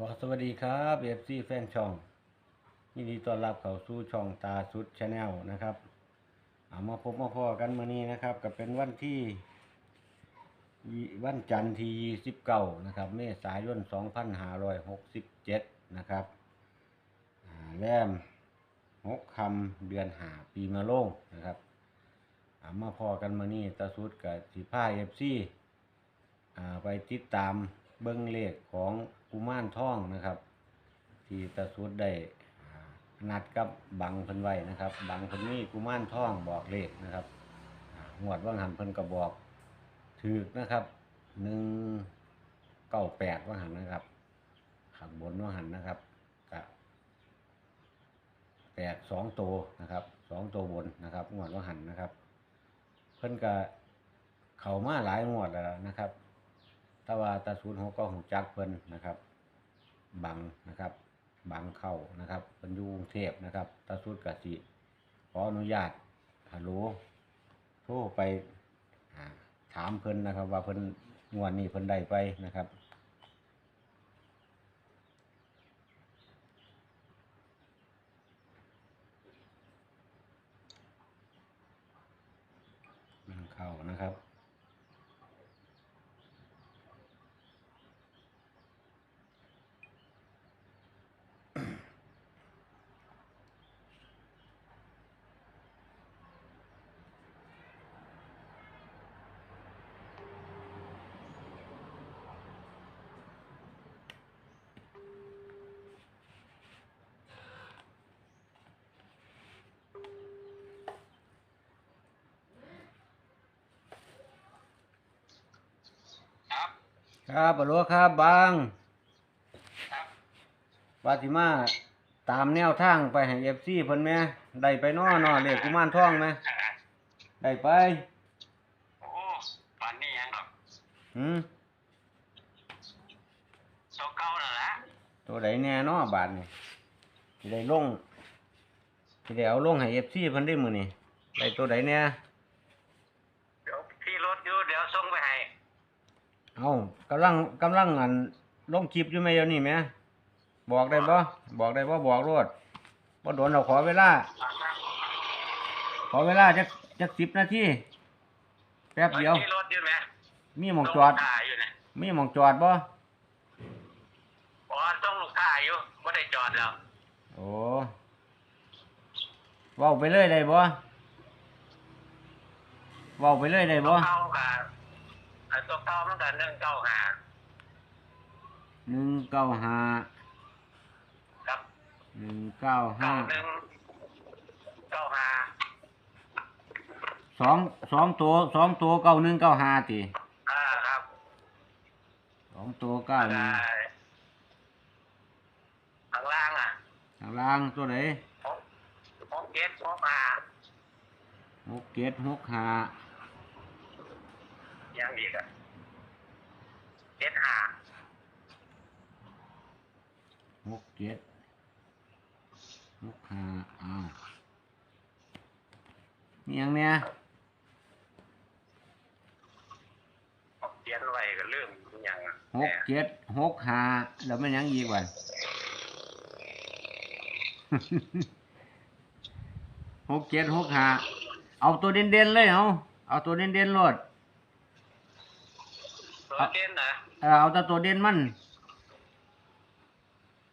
ขอสวัสดีครับเอฟซีแฟนช่องยินดีต้อนรับเข้าสู่ช่องตาสุดชาแนลนะครับเอามาพบมาพอกันมานี้นะครับก็เป็นวันที่วันจันทร์ที่สิบเก้านะครับเมษายนสองพันห้าร้อยหกสิบเจ็ดนะครับอ่าแรมหกคำเดือนหาปีมะโรงนะครับเอามาพอกันมานี้ตาสุดกับสีผ้าเอฟซีไปติดตามเบิ้งเลขของ กุมารทองนะครับ ที่ตาสุดได้นัดกับบังเพิ่นไว้นะครับ บังเพิ่นมีกุมารทองบอกเลขนะครับอ่างวดว่างหันเพิ่นก็บอกถือนะครับหนึ่งเก้าแปดว่างหันนะครับขังบนว่างหันนะครับกะแปดสองตัวนะครับสองตัวบนนะครับงวดว่างหันนะครับ เพิ่นก็เข้ามาหลายงวดแล้วนะครับต่ว่าตาศูนย์หกก็หูจักเพิ่นนะครับ บังนะครับ บังเข้านะครับเพิ่นยูเทพนะครับตาสุดกสิขออนุญาตฮัลโหลโทรไปถามเพิ่นนะครับ ว่าเพิ่นงวดนี้เพิ่นได้ไปนะครับ ครับบรครับบางครับวาติมาตามแนวทางไปให้เอฟซีเพิ่นแหม่ได้ไปน้อน้อเลขกุมารทองไหมได้ไป โอ้ตอนนี้ยังหรอกหืมโซเก้าแล้วละตัวใดแน่น้อบาทนี่สิได้ลงสิได้เอาลงให้เอฟซีเพิ่นได้มื้อนี่ได้ตัวใดแน่เดี๋ยวที่รถอยู่เดี๋ยวส่งไปให้ เอากำลังกำลังอันลงคลิปอยู่แม่เดี๋ยวนี้แหม่บอกได้บ่บอกได้บ่บอกรวดบ่โดนเราขอเวลา ขอเวลาจักจัก10นาทีแป๊บเดียวที่รถอยู่ไหมมีหมองจอดส่ลูกค้าอยู่นะมีหมองจอดบ่อ๋อต้องลูกค้าอยู่ไม่ได้จอดแล้วโอ้เว้าไปเลยได้บ่เว้าไปเลยได้บ่เข้ากับ ไอ้ตัวเก้ามันกันหนึ่งเก้าหาหนึ่งเก้าห้าครับหนึ่งเก้าห้าเก้าหนึ่งเก้าหาสองสองตัวสองตัวเก้าหนึ่งเก้าห้าติอ่าครับสองตัวเก้าหนึ่งได้ข้างล่างอะข้างล่างตัวไหนหกหกเจ็ดหกหาหกเจ็ดหกห้า ยังอีกอะเจ็ดหา หกเจ็ดหกห้าอ้าวมีหยังเนี่ยเขียนไว้ก็เรื่องอย่างอะหกเจ็ดหกห้าแล้วมันหยังอีกวันหกเจ็ดหกห้าเอาตัวเด่นๆเลยเอาเอาตัวเด่นๆโลดตัวเด่นนะเออเอาแต่ตัวเด่นมัน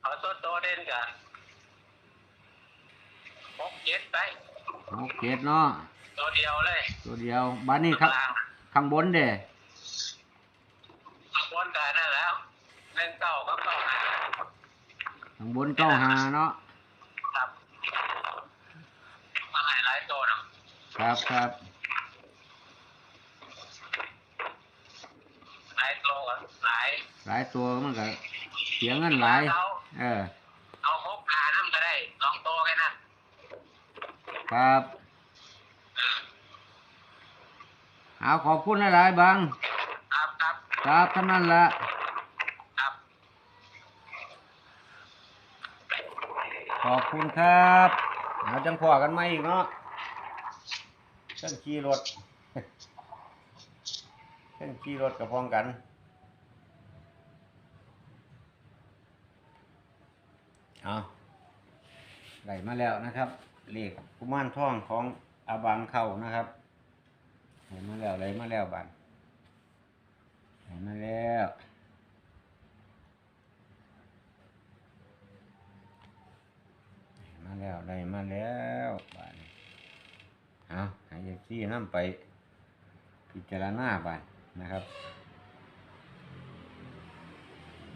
เอาตัวโตเด่นกับหกเจ็ดไป หกเจ็ดเนาะตัวเดียวเลยตัวเดียวบ้านนี้ครับข้างล่างข้างบนเด้ข้างบนกันนั่นแล้วเล่นเก้าก็เก้าหาข้างบนเก้าหาเนาะครับมาให้หลายตัวเนาะครับครับหลายตัวกันหลายหลายตัวมันก็เสียเงินหลาย เอาเออ เอาหกหานั่นก็ได้สองตัวแค่นั้น ครับเอาขอบคุณหลายๆบัง ครับครับครับเท่านั้นละครับขอบคุณครับเอาจังพอกันไหมาอีกเนาะเส้นขี่รถเส้นขี่รถกับพ้องกันเอาได้มาแล้วนะครับ เลขกุมารทองของอาบังเข้านะครับได้มาแล้วได้มาแล้วบันได้มาแล้วมาแล้วได้มาแล้วบันเอาห้เอฟซีนำไป พิจารณาบันนะครับ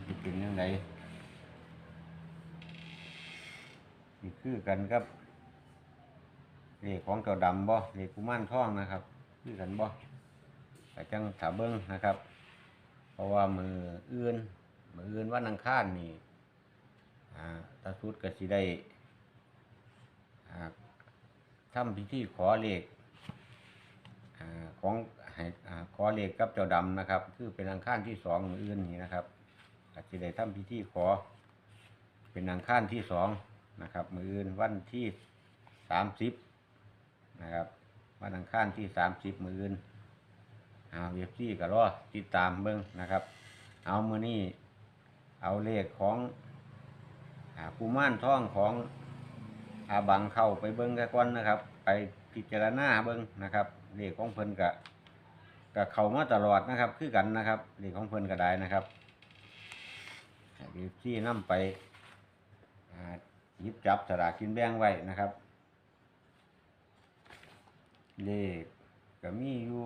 จะเป็นยังไงนี่คือกันครับ เลขของเจ้าดำบ่เลขกุมารทองนะครับคือกันบ่แต่จังถาเบิ้งนะครับ เพราะว่ามืออื่นมืออื่นวันอังคารนี่อ่าตาสุดก็สิได้อ่าทำพิธีขอเลขอ่าของให้ขอเลขกับเจ้าดำนะครับ คือเป็นอังคารที่สองมืออื่นนี่นะครับก็สิได้ทำพิธีขอ เป็นอังคารที่สองนะครับ มืออื่นวันที่สามสิบ นะครับวันอังคารที่สามสิบมืออื่นเอาเว็บซี่ก็รอติดตามเบิ้งนะครับ เอามือนี้เอาเลขของกุมารท่องของอาบังเข้าไปเบิ้งกันก่อนนะครับ ไปพิจารณาเบิ้งนะครับเลขของเพิ่นกะกะเข้ามาตลอดนะครับ คือกันนะครับเลขของเพิ่นก็ได้นะครับเว็บซี่นํไปหยิบจับสลากกินแบ่งไว้นะครับ เลขก็มีอยู่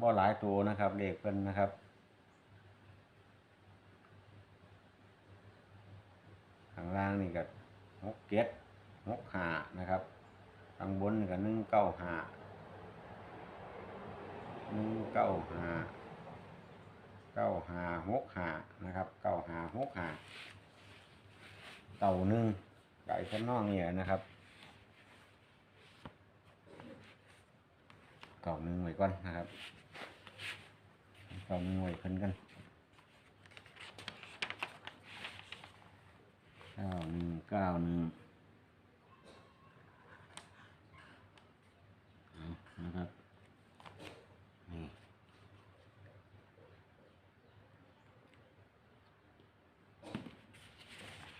บ่หลายตัวนะครับ เลขเพิ่นนะครับข้างล่างนี่ก็หกเจ็ดหกหานะครับข้างบนนี่ก็หนึ่งเก้าหาหนึ่งเก้าหาเก้าหาหกหานะครับเก้าหาหกหาเต่าหนึ่งไก่ข้างนอกเนี่แหละนะครับ เก่าหนึ่งไว้ก่อนนะครับเก่าหนึ่งไว้เพิ่นกันเก้าหนึ่งเก้าหนึ่งนะครับนี่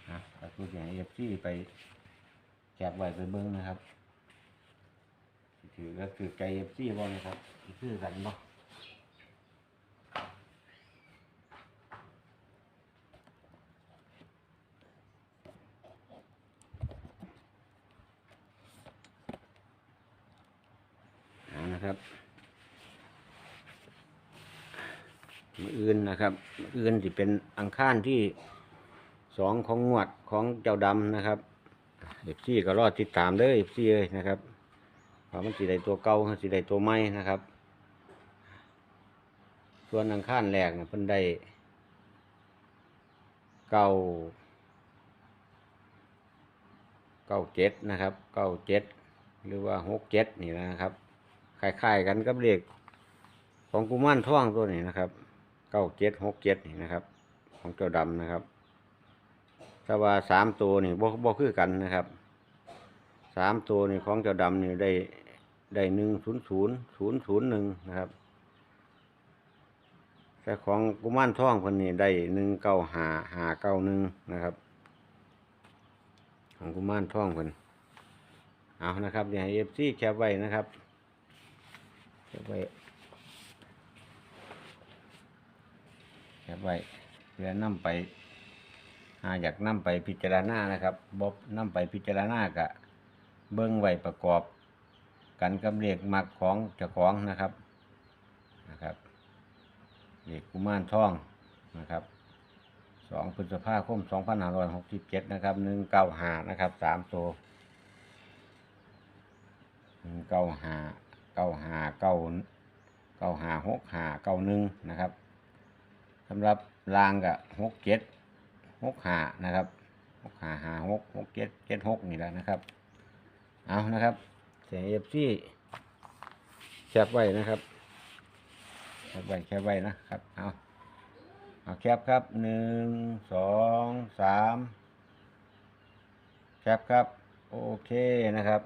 นะก็คืออย่างเอฟซีไปแคบไว้ไปเบิ้งนะครับ ถือก็คือใจเอฟซีบ่นะครับคือกันบ่เอานะครับมืออื่นนะครับมืออื่นสิเป็นอังคารที่สองของงวดของเจ้าดำนะครับเอฟซีก็รอดติดตามเด้อเอฟซีเลยนะครับ เพราะมันสีใดตัวเก่าสีใดตัวใหม่นะครับ ส่วนอังคารแรกเนี่ยเพิ่นได้เก้าเก้าเจ็ดนะครับเก้าเจ็ดหรือว่าหกเจ็ดนี่นะครับคล้ายๆกันกับเลขของกุมารท่องตัวนี้นะครับเก้าเจ็ดหกเจ็ดนี่นะครับ ของเจ้าดำนะครับถ้าว่าสามตัวนี่บ่บ่คือกันนะครับ สามตัวนี่ของเจ้าดำนี่ได้ได้หนึ่งศูนย์ศูนย์ศูนย์ศูนย์หนึ่งนะครับแต่ของกุมารทองคนนี้ได้หนึ่งเก้าหาหาเก้าหนึ่งนะครับ ของกุมารทองคนเอานะครับเดี๋ยวให้เอฟซีแคปไว้นะครับแคปไว้แคปไว้เพื่อนำไปหาอยากนำไปพิจารณานะครับบ๊อบนำไปพิจารณากะ เบิ้งไว้ประกอบกันกับเลขมักของเจ้าของนะครับนะครับเลขกุมารทองนะครับสองพฤษภาคมสองพันห้าร้อยหกสิบเจ็ดนะครับหนึ่งเก้าหานะครับสามตัวหนึ่งเก้าหาเก้าหาเก้าเก้าหาหกหาเก้าหนึ่งนะครับสำหรับรางกับหกเจ็ดหกหานะครับหกหาหาหกหกเจ็ดเจ็ดหกนี่แหละนะครับ เอานะครับเสียงเอฟซีแคบไว้นะครับแคบไว้แคบไว้นะครับเอาเอาแคบครับหนึ่งสองสามแคบครับโอเคนะครับ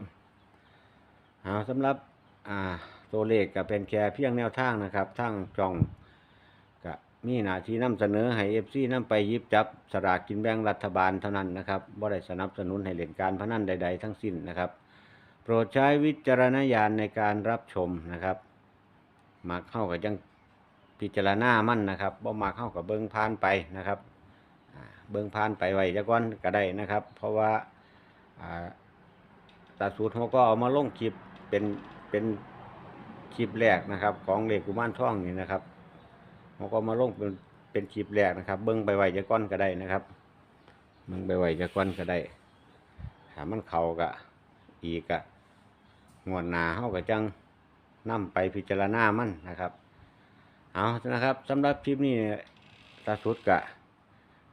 เอาสำหรับอ่าตัวเลขก็เป็นแค่เพียงแนวทางนะครับทางจองก็มีหน้าที่นำเสนอให้ FC นำไปยิบจับสลากกินแบ่งรัฐบาลเท่านั้นนะครับบ่ได้สนับสนุนให้เล่นการพนันใด ๆ ทั้งสิ้นนะครับ โปรดใช้วิจารณญาณในการรับชมนะครับมาเข้ากับยังพิจารณามั่นนะครับบ่มาเข้ากับเบิ่งผ่านไปนะครับเบิ่งผ่านไปไว้จักก่อนก็ได้นะครับ เพราะว่าตาสูตรเขาก็เอามาลงคลิปเป็นเป็นคลิปแรกนะครับ ของเลกุมารทองนี่นะครับเขาก็มาลงเป็นเป็นคลิปแรกนะครับ เบิ่งไปไว้จักก่อนก็ได้นะครับเบิ่งไปไว้จักก่อนก็ได้ถ้ามันเข้าก็อีกอะ งวดหนาเฮาก็จังนำไปพิจารณามันนะครับ เอานะครับสำหรับคลิปนี้ตาสุดกะ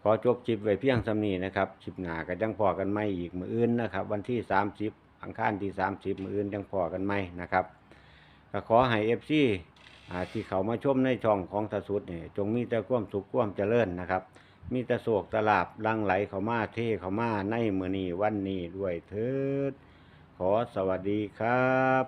ขอจบคลิปไว้เพียงสำนี้นะครับคลิปหน้าก็จังพอกันไม่อีกมืออื่นนะครับ วันที่30อังคารที่30มืออื่นจังพอกันไม่นะครับก็ขอให้เอฟซีที่เขามาชมในช่องของตาสุดนี่จงมีแต่ความสุขความเจริญนะครับ มีแต่โศกตลาบลังไหลเขามาเทเขามาในมือนี้วันนี้ด้วยเถิด ขอสวัสดีครับ